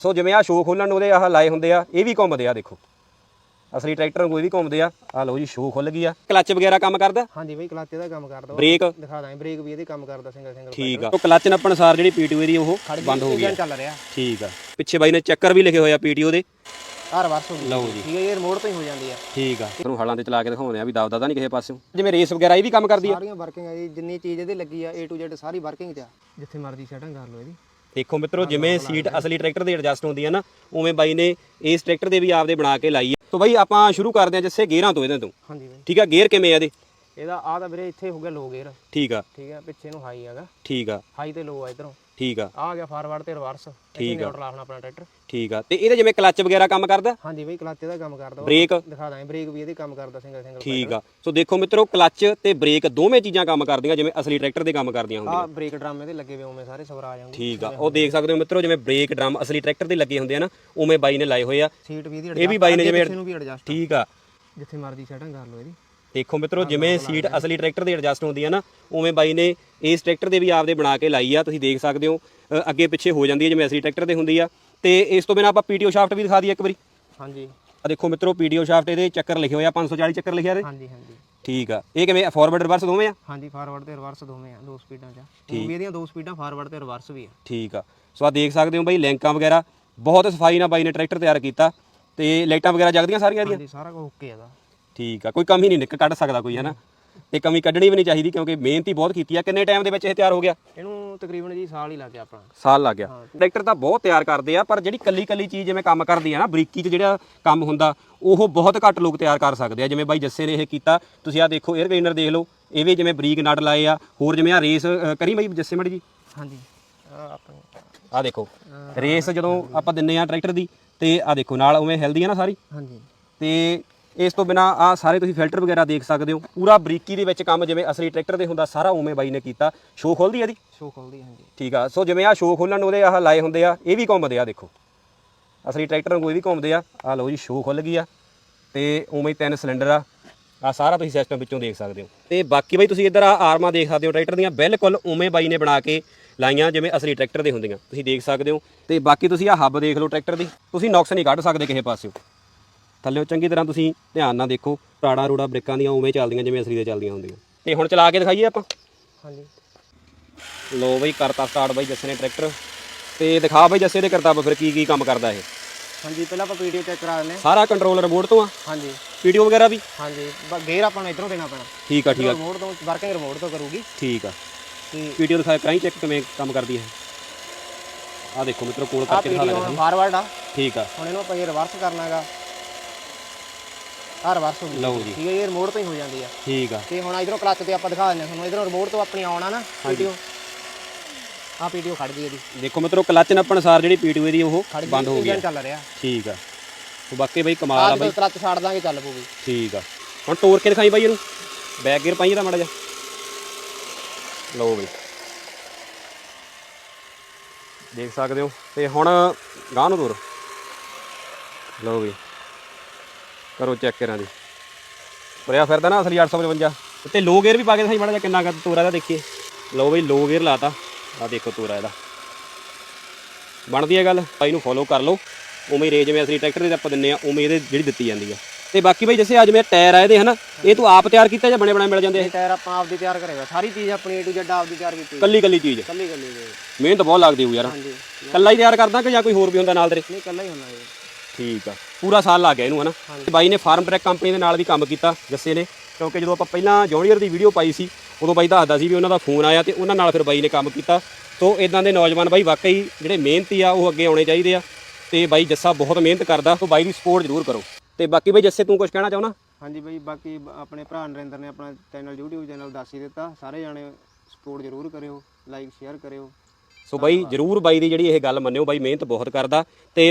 ਸੋ ਜਿਵੇਂ ਆ ਸ਼ੋਅ ਖੋਲਣ ਨੂੰ ਉਹਦੇ ਆਹ ਲਾਏ ਹੁੰਦੇ ਆ ਇਹ ਵੀ ਘੁੰਮਦੇ ਆ ਦੇਖੋ। ਅਸਲੀ ਟਰੈਕਟਰ ਨੂੰ ਇਹ ਵੀ ਘੁੰਮਦੇ ਆ। ਆ ਲਓ ਜੀ ਸ਼ੋਅ ਖੁੱਲ ਗਈ ਆ। ਕਲੱਚ ਵਗੈਰਾ ਕੰਮ ਕਰਦਾ? ਹਾਂਜੀ ਬਈ ਕਲਾਤੇ ਦਾ ਕੰਮ ਕਰਦਾ। ਬ੍ਰੇਕ ਦਿਖਾ ਦਾਂ ਬ੍ਰੇਕ ਵੀ ਇਹਦੇ ਕੰਮ ਕਰਦਾ ਸਿੰਗਲ ਸਿੰਗਲ ਠੀਕ ਆ। ਉਹ ਕਲੱਚ ਨੱਪਣ ਸਾਰ ਜਿਹੜੀ ਪੀਟੀਓ ਦੀ ਉਹ ਬੰਦ ਹੋ ਗਈ ਆ। ਚੱਲ ਰਿਹਾ। ਠੀਕ ਆ। ਪਿੱਛੇ ਬਾਈ ਨੇ ਚੱਕਰ ਵੀ ਲਿਖੇ ਹੋਏ ਆ ਪੀਟੀਓ ਦੇ। ਹਰ ਵਾਰ ਗਈ। ਲਓ ਜੀ। ਠੀਕ ਹੈ ਇਹ ਰਿਮੋਟ ਤੋਂ ਹੀ ਹੋ ਜਾਂਦੀ ਆ। ਠੀਕ ਆ। ਤੁਹਾਨੂੰ ਹਾਲਾਂ ਤੇ ਚਲਾ ਕੇ ਦਿਖਾਉਂਦੇ ਆ ਵੀ ਦਬਦਾ ਤਾਂ ਨਹੀਂ ਕਿਸੇ ਪਾਸਿਓਂ। ਜਿਵੇਂ ਰੇਸ ਵਗੈਰਾ ਇਹ ਵੀ ਕੰਮ ਕਰਦੀ ਆ। ਸਾਰੀਆਂ ਵਰਕਿੰਗ ਆ ਜੀ ਜਿੰਨੀ ਚੀਜ਼ ਇਹਦੇ ਲੱਗੀ ਆ A to Z ਸਾਰੀ ਵਰਕਿੰਗ 'ਚ ਆ। ਜਿੱਥੇ ਮਰਜ਼ੀ ਸੈਟਿੰਗ ਕਰ ਲਓ ਇਹਦੀ। ਦੇਖੋ ਮਿੱਤਰੋ ਜਿਵੇਂ ਸੀਟ ਅਸਲੀ ਟਰੈਕਟਰ ਦੀ ਐਡਜਸਟ ਹੁੰਦੀ ਆ ਨਾ ਉਵੇਂ ਬਾਈ ਨੇ ਇਸ ਟਰੈਕਟਰ ਦੇ ਵੀ ਆਪਦੇ ਬਣਾ ਕੇ ਲਾਈ ਆ ਤੋਂ ਬਾਈ ਆਪਾਂ ਸ਼ੁਰੂ ਕਰਦੇ ਆ ਜਿੱਸੇ ਗੇਅਰਾਂ ਤੋਂ ਇਹਦੇ ਤੋਂ। ਹਾਂਜੀ ਬਈ। ਠੀਕ ਆ ਗੇਅਰ ਕਿਵੇਂ ਆ ਇਹਦੇ? ਇਹਦਾ ਆ ਤਾਂ ਵੀਰੇ ਇੱਥੇ ਹੋ ਗਿਆ ਲੋ ਗੇਅਰ ਠੀਕ ਆ। ਠੀਕ ਹੈ ਪਿੱਛੇ ਨੂੰ ਹਾਈ ਹੈਗਾ। ਠੀਕ ਆ। ਹਾਈ ਤੇ ਲੋ ਆ ਇਧਰੋਂ। ਠੀਕ ਆ। ਆ ਗਿਆ ਫਾਰਵਰਡ ਤੇ ਰਿਵਰਸ। ਠੀਕ ਆ। ਨਿਊਟਰਲ ਆਪਣਾ ਆਪਣਾ ਟਰੈਕਟਰ। ਠੀਕ ਆ। ਤੇ ਇਹਦੇ ਜਿਵੇਂ ਕਲੱਚ ਵਗੈਰਾ ਕੰਮ ਕਰਦਾ? ਹਾਂਜੀ ਬਈ ਕਲਾਤੇ ਦਾ ਕੰਮ ਕਰਦਾ। ਬ੍ਰੇਕ? ਦਿਖਾ ਦਾਂ ਬ੍ਰੇਕ ਵੀ ਇਹਦੇ ਕੰਮ ਕਰਦਾ ਸਿੰਗਲ ਸਿੰਗਲ ਠੀਕ ਆ। ਸੋ ਦੇਖੋ ਮਿੱਤਰੋ ਕਲੱਚ ਤੇ ਬ੍ਰੇਕ ਦੋਵੇਂ ਚੀਜ਼ਾਂ ਕੰਮ ਕਰਦੀਆਂ ਜਿਵੇਂ ਅਸਲੀ ਟਰੈਕਟਰ ਦੇ ਕੰਮ ਕਰਦੀਆਂ ਹੁੰਦੀਆਂ। ਆ ਬ੍ਰੇਕ ਡਰਮ ਇਹਦੇ ਲੱਗੇ ਵੇ ਉਵੇਂ ਸਾਰੇ ਸਵਰਾ ਆ ਜਾਣਗੇ ਠੀਕ ਆ। ਉਹ ਦੇਖ ਸਕਦੇ ਹੋ ਮਿੱਤਰੋ ਜਿਵੇਂ ਬ੍ਰੇਕ ਡਰਮ ਅਸਲੀ ਟਰੈਕਟਰ ਦੇ ਲੱਗੇ ਹੁੰਦੇ ਆ ਨਾ ਉਵੇਂ ਬਾਈ ਨੇ ਲਾਏ ਹੋਏ ਆ। ਸੀਟ ਵੀ ਇਹਦੀ ਇਹ ਵੀ ਬਾਈ ਨੇ ਜਿਵੇਂ ਠੀਕ ਆ। ਜਿੱਥੇ ਮਰਜ਼ੀ ਸੈਟਿੰਗ ਕਰ ਲਓ ਇਹਦੀ। ਦੇਖੋ ਮਿੱਤਰੋ ਜਿਵੇਂ ਸੀਟ ਅਸਲੀ ਟਰੈਕਟਰ ਦੀ ਐਡਜਸਟ ਹੁੰਦੀ ਹੈ ਨਾ ਉਵੇਂ ਬਾਈ ਨੇ ਇਸ ਟਰੈਕਟਰ ਦੇ ਵੀ ਆਪਦੇ ਬਣਾ ਕੇ ਲਾਈ ਆ ਤੁਸੀਂ ਦੇਖ ਸਕਦੇ ਹੋ ਅੱਗੇ ਪਿੱਛੇ ਹੋ ਜਾਂਦੀ ਹੈ ਜਿਵੇਂ ਅਸਲੀ ਟਰੈਕਟਰ ਦੇ ਹੁੰਦੀ ਆ। ਤੇ ਇਸ ਤੋਂ ਬਿਨਾਂ ਆਪਾਂ ਪੀਟੀਓ ਸ਼ਾਫਟ ਵੀ ਦਿਖਾ ਦਈਏ ਇੱਕ ਵਾਰੀ। ਹਾਂਜੀ। ਆ ਦੇਖੋ ਮਿੱਤਰੋ ਪੀਟੀਓ ਸ਼ਾਫਟ ਇਹਦੇ ਚੱਕਰ ਲਿਖੇ ਹੋਏ ਆ 540 ਚੱਕਰ ਲਿਖਿਆ ਇਹਦੇ। ਹਾਂਜੀ ਹਾਂਜੀ। ਠੀਕ ਆ। ਇਹ ਕਿਵੇਂ ਫਾਰਵਰਡ ਰਿਵਰਸ ਦੋਵੇਂ ਆ? ਹਾਂਜੀ ਫਾਰਵਰਡ ਤੇ ਰਿਵਰਸ ਦੋਵੇਂ ਆ ਦੋ ਸਪੀਡਾਂ 'ਚ। ਉਹ ਵੀ ਇਹਦੀਆਂ ਦੋ ਸਪੀਡਾਂ ਫਾਰਵਰਡ ਤੇ ਰਿਵਰਸ ਵੀ ਆ। ਠੀਕ ਆ। ਸੋ ਆ ਦੇਖ ਸਕਦੇ ਹੋ ਬਾਈ ਲਿੰਕਾਂ ਵਗੈਰਾ ਬਹੁਤ ਸਫ਼ਾਈ ਨਾਲ ਬਾਈ ਨੇ ਟਰੈਕਟਰ ਤਿਆਰ ਕੀਤਾ। ਤੇ ਲਾਈਟਾਂ ਵਗੈਰਾ ਜਗਦੀਆਂ ਸਾਰੀਆਂ ਇਹਦੀਆਂ? ਹਾਂਜੀ ਸਾਰਾ ਕੁਝ ਓਕੇ ਹੈਗਾ ਠੀਕ ਆ ਕੋਈ ਕਮੀ ਨਹੀਂ ਨਿਕ ਕੱਢ ਸਕਦਾ ਕੋਈ ਹਨਾ? ਤੇ ਕਮੀ ਕੱਢਣੀ ਵੀ ਨਹੀਂ ਚਾਹੀਦੀ ਕਿਉਂਕਿ ਮਿਹਨਤ ਹੀ ਬਹੁਤ ਕੀਤੀ ਆ। ਕਿੰਨੇ ਟਾਈਮ ਦੇ ਵਿੱਚ ਇਹ ਤਿਆਰ ਹੋ ਗਿਆ? ਇਹਨੂੰ ਤਕਰੀਬਨ ਜੀ ਸਾਲ ਹੀ ਲੱਗ ਗਿਆ ਆਪਣਾ। ਸਾਲ ਲੱਗ ਗਿਆ। ਟਰੈਕਟਰ ਤਾਂ ਬਹੁਤ ਤਿਆਰ ਕਰਦੇ ਆ ਪਰ ਜਿਹੜੀ ਕੱਲੀ ਕੱਲੀ ਚੀਜ਼ ਜਿਵੇਂ ਕੰਮ ਕਰਦੀ ਆ ਨਾ ਬਰੀਕੀ 'ਚ ਜਿਹੜਾ ਕੰਮ ਹੁੰਦਾ ਉਹ ਬਹੁਤ ਘੱਟ ਲੋਕ ਤਿਆਰ ਕਰ ਸਕਦੇ ਆ। ਜਿਵੇਂ ਬਾਈ ਜੱਸੇ ਨੇ ਇਹ ਕੀਤਾ ਤੁਸੀਂ ਆ ਦੇਖੋ 에ਅਰ ਵੇਨਰ ਦੇਖ ਲਓ ਇਹ ਵੀ ਜਿਵੇਂ ਬਰੀਕ ਨਟ ਲਾਏ ਆ ਹੋਰ ਜਿਵੇਂ ਆ ਰੇਸ ਕਰੀ ਬਾਈ ਜੱਸੇ ਮੜੀ ਜੀ? ਹਾਂਜੀ। ਆ ਆਪਣੀ ਆ ਦੇਖੋ ਰੇਸ ਜਦੋਂ ਆਪਾਂ ਦਿੰਨੇ ਆ ਟਰੈਕਟਰ ਦੀ ਤੇ ਆ ਦੇਖੋ ਨਾਲ ਉਵੇਂ ਹਿਲਦੀ ਆ ਨਾ ਸਾਰੀ? ਹਾਂਜੀ। ਤੇ ਇਸ ਤੋਂ ਬਿਨਾ ਆ ਸਾਰੇ ਤੁਸੀਂ ਫਿਲਟਰ ਵਗੈਰਾ ਦੇਖ ਸਕਦੇ ਹੋ। ਪੂਰਾ ਬਰੀਕੀ ਦੇ ਵਿੱਚ ਕੰਮ ਜਿਵੇਂ ਅਸਲੀ ਟਰੈਕਟਰ ਦੇ ਹੁੰਦਾ ਸਾਰਾ ਉਵੇਂ ਬਾਈ ਨੇ ਕੀਤਾ। ਸ਼ੋਅ ਖੋਲਦੀ ਆ ਇਹਦੀ? ਸ਼ੋ ਖੋਲਦੀ ਹਾਂਜੀ। ਠੀਕ ਆ ਸੋ ਜਿਵੇਂ ਆ ਸ਼ੋਅ ਖੋਲਣ ਉਹਦੇ ਆਹ ਲਾਏ ਹੁੰਦੇ ਆ ਇਹ ਵੀ ਘੁੰਮਦੇ ਆ ਦੇਖੋ। ਅਸਲੀ ਟਰੈਕਟਰ ਨੂੰ ਇਹ ਵੀ ਘੁੰਮਦੇ ਆ। ਆ ਲਓ ਜੀ ਸ਼ੋਅ ਖੁੱਲ ਗਈ ਆ ਤੇ ਉਵੇਂ ਤਿੰਨ ਸਿਲੰਡਰ ਆ। ਆ ਸਾਰਾ ਤੁਸੀਂ ਸਿਸਟਮ ਵਿੱਚੋਂ ਦੇਖ ਸਕਦੇ ਹੋ। ਤੇ ਬਾਕੀ ਬਾਈ ਤੁਸੀਂ ਇੱਧਰ ਆ ਆਰਮਾਂ ਦੇਖ ਸਕਦੇ ਹੋ ਟਰੈਕਟਰ ਦੀਆਂ ਬਿਲਕੁਲ ਉਵੇਂ ਬਾਈ ਨੇ ਬਣਾ ਕੇ ਲਾਈਆਂ ਜਿਵੇਂ ਅਸਲੀ ਟਰੈਕਟਰ ਦੇ ਹੁੰਦੀਆਂ। ਤੁਸੀਂ ਦੇਖ ਸਕਦੇ ਹੋ। ਤੇ ਬਾਕੀ ਤੁਸੀਂ ਆ ਹੱਬ ਦੇਖ ਲਓ ਟਰੈਕਟਰ ਦੀ। ਤੁਸੀਂ ਨੁਕਸ ਨਹੀਂ ਕੱਢ ਸਕਦੇ ਕਿਸੇ ਪਾਸਿਓਂ। ਥੱਲੇੋਂ ਚੰਗੀ ਤਰ੍ਹਾਂ ਤੁਸੀਂ ਧਿਆਨ ਨਾਲ ਦੇਖੋ ਰਾੜਾ ਰੂੜਾ ਬ੍ਰੇਕਾਂ ਦੀਆਂ ਉਵੇਂ ਚੱਲਦੀਆਂ ਜਿਵੇਂ ਅਸਲੀ ਦੇ ਚੱਲਦੀਆਂ ਹੁੰਦੀਆਂ। ਤੇ ਹੁਣ ਚਲਾ ਕੇ ਦਿਖਾਈਏ ਆਪਾਂ। ਹਾਂਜੀ। ਲੋ ਬਈ ਕਰਤਾ ਸਟਾਰਟ ਬਾਈ ਜੱਸੇ ਨੇ ਟਰੈਕਟਰ ਤੇ ਦਿਖਾ ਬਾਈ ਜੱਸੇ ਦੇ ਕਰਤੱਵ ਫਿਰ ਕੀ ਕੀ ਕੰਮ ਕਰਦਾ ਇਹ। ਹਾਂਜੀ ਪਹਿਲਾਂ ਆਪਾਂ ਵੀਡੀਓ ਚੈੱਕ ਕਰਾ ਲੈਂਦੇ ਹਾਂ। ਸਾਰਾ ਕੰਟਰੋਲ ਰਿਮੋਟ ਤੋਂ ਆ। ਹਾਂਜੀ। ਵੀਡੀਓ ਵਗੈਰਾ ਵੀ? ਹਾਂਜੀ ਗੇਅਰ ਆਪਾਂ ਨੂੰ ਇਧਰੋਂ ਦੇਣਾ ਪੈਣਾ। ਠੀਕ ਆ ਠੀਕ ਆ। ਰਿਮੋਟ ਤੋਂ ਵਰਕਿੰਗ ਰਿਮੋਟ ਤੋਂ ਕਰੂਗੀ। ਠੀਕ ਆ। ਤੇ ਵੀਡੀਓ ਦਿਖਾ ਕਰਾਈ ਚੈੱਕ ਕਿਵੇਂ ਕੰਮ ਕਰਦੀ ਹੈ ਆ ਦੇਖੋ ਮਿੱਤਰੋ ਕੋਲ ਕਰਕੇ ਦਿਖਾ ਲੈਣਾ ਫਾਰਵਰਡ ਆ ਠੀਕ ਆ। ਹੁਣ ਇਹਨੂੰ ਆਪਾਂ ਇਹ ਰਿਵਰਸ ਕਰਨਾ ਹੈਗਾ। ਆ ਰਿਵਰਸ ਹੋ ਗਈ ਲਓ ਜੀ। ਠੀਕ ਹੈ ਇਹ ਰਿਮੋਟ ਤੋਂ ਹੀ ਹੋ ਜਾਂਦੀ ਆ। ਠੀਕ ਆ। ਤੇ ਹੁਣ ਇਧਰੋਂ ਕਲੱਚ ਤੇ ਆਪਾਂ ਦਿਖਾ ਦਿੰਦੇ ਹਾਂ ਤੁਹਾਨੂੰ। ਇਧਰੋਂ ਰਿਮੋਟ ਤੋਂ ਆਪਣੀ ਆਉਣਾ ਨਾ ਵੀਡੀਓ ਆ ਵੀਡੀਓ ਖੜ ਗਈ ਇਹਦੀ। ਦੇਖੋ ਮਿੱਤਰੋ ਕਲੱਚ ਨੱਪਣ ਸਾਰ ਜਿਹੜੀ ਪੀਟੀਓ ਦੀ ਉਹ ਬੰਦ ਹੋ ਗਈ ਚੱਲ ਰਿਹਾ। ਠੀਕ ਆ। ਸੋ ਬਾਕੀ ਬਈ ਕਮਾਲ ਆ ਬਾਈ। ਕਲੱਚ ਛੱਡ ਦਾਂਗੇ ਚੱਲ ਪੂਗੀ ਠੀਕ ਆ। ਹੁਣ ਤੋੜ ਕੇ ਦਿਖਾਈ ਬਾਈ ਇਹਨੂੰ? ਬੈਕ ਗੇਅਰ ਪਾਈ ਇਹਦਾ ਮਾੜਾ ਜਿਹਾ। ਲਓ ਬਈ। ਦੇਖ ਸਕਦੇ ਹੋ। ਤੇ ਹੁਣ ਗਾਂ ਨੂੰ ਤੋਰ। ਲਓ ਬਈ। ਕਰੋ ਚੈੱਕ ਕਰਾਂ ਦੀ। ਤੁਰਿਆ ਫਿਰਦਾ ਨਾ ਅਸਲੀ 855 ਤੇ ਲੋ ਗੇਅਰ ਵੀ ਪਾ ਕੇ ਦਿਖਾਈ ਮਾੜਾ ਜਿਹਾ ਕਿੰਨਾ ਕੁ ਤੋਰਾ ਦਾ ਦੇਖੀਏ। ਲਓ ਬਈ ਲੋ ਗੇਅਰ ਲਾਤਾ। ਆ ਦੇਖੋ ਤੋਰਾ ਇਹਦਾ। ਬਣਦੀ ਹੈ ਗੱਲ ਬਾਈ ਨੂੰ ਫੋਲੋ ਕਰ ਲਓ। ਉਵੇਂ ਹੀ ਰੇ ਜਿਵੇਂ ਅਸੀਂ ਟਰੈਕਟਰ ਦੇ ਆਪਾਂ ਦਿੰਨੇ ਆ ਉਵੇਂ ਇਹਦੇ ਜਿਹੜੀ ਦਿੱਤੀ ਜਾਂਦੀ ਆ। ਤੇ ਬਾਕੀ ਬਈ ਜਿਵੇਂ ਅੱਜ ਮੇਰੇ ਟਾਇਰ ਆ ਇਹਦੇ ਹਨਾ ਇਹ ਤੂੰ ਆਪ ਤਿਆਰ ਕੀਤਾ ਜਾਂ ਬਣੇ ਬਣਾਏ ਮਿਲ ਜਾਂਦੇ ਇਹ ਟਾਇਰ ਆਪਾਂ ਆਪਦੀ ਤਿਆਰ ਕਰੇਗਾ। ਸਾਰੀ ਚੀਜ਼ ਆਪਣੀ A to Z ਆਪਦੀ ਤਿਆਰ ਕੀਤੀ। ਕੱਲੀ ਕੱਲੀ ਚੀਜ਼। ਕੱਲੀ ਕੱਲੀ ਦੇ ਮਿਹਨਤ ਬਹੁਤ ਲੱਗਦੀ ਹੋਊ ਯਾਰ। ਹਾਂਜੀ। ਕੱਲਾ ਹੀ ਤਿਆਰ ਕਰਦਾ ਕਿ ਜਾਂ ਕੋਈ ਹੋਰ ਵੀ ਹੁੰਦਾ ਨਾਲ ਤੇਰੇ? ਨਹੀਂ ਕੱਲਾ ਹੀ ਹੁੰਦਾ ਇਹ। ਠੀਕ ਆ। ਪੂਰਾ ਸਾਲ ਲੱਗ ਗਿਆ ਇਹਨੂੰ ਹਨਾ? ਤੇ ਬਾਈ ਨੇ ਫਾਰਮ ਟਰੈਕ ਕੰਪਨੀ ਦੇ ਨਾਲ ਵੀ ਕੰਮ ਕੀਤਾ ਜੱਸੇ ਨੇ। ਕਿਉਂਕਿ ਜਦੋਂ ਆਪਾਂ ਪਹਿਲਾਂ ਜੌਨੀਅਰ ਦੀ ਵੀਡੀਓ ਪਾਈ ਸੀ ਉਦੋਂ ਬਾਈ ਦੱਸਦਾ ਸੀ ਵੀ ਉਹਨਾਂ ਦਾ ਫੋਨ ਆਇਆ ਤੇ ਉਹਨਾਂ ਨਾਲ ਫਿਰ ਬਾਈ ਨੇ ਕੰਮ ਕੀਤਾ। ਸੋ ਇਦਾਂ ਦੇ ਨੌਜਵਾਨ ਬਾਈ ਵਾਕਈ ਜਿਹੜੇ ਮਿਹਨਤੀ ਆ ਉਹ ਅੱਗੇ ਆਉਣੇ ਚਾਹੀਦੇ ਆ। ਤੇ ਬਾਈ ਜੱਸਾ ਬਹੁਤ ਮਿਹਨਤ ਕਰਦਾ ਸੋ ਬਾਈ ਦੀ ਸਪੋਰਟ ਜ਼ਰੂਰ ਕਰੋ। ਤੇ ਬਾਕੀ ਬਾਈ ਜੱਸੇ ਤੂੰ ਕੁਝ ਕਹਿਣਾ ਚਾਹੁੰਦਾ? ਹਾਂਜੀ ਬਈ ਬਾਕੀ ਆਪਣੇ ਭਰਾ ਨਰਿੰਦਰ ਨੇ ਆਪਣਾ ਚੈਨਲ YouTube ਚੈਨਲ ਦੱਸ ਹੀ ਦਿੱਤਾ। ਸਾਰੇ ਜਾਣੇ ਸਪੋਰਟ ਜ਼ਰੂਰ ਕਰਿਓ ਲਾਈਕ ਸ਼ੇਅਰ ਕਰਿਓ। ਸੋ ਬਾਈ ਜਰੂਰ ਬਾਈ ਦੀ ਜਿਹੜੀ ਇਹ ਗੱਲ ਮੰਨਿਓ ਬਾਈ ਮਿਹਨਤ ਬਹੁਤ ਕਰਦਾ। ਤੇ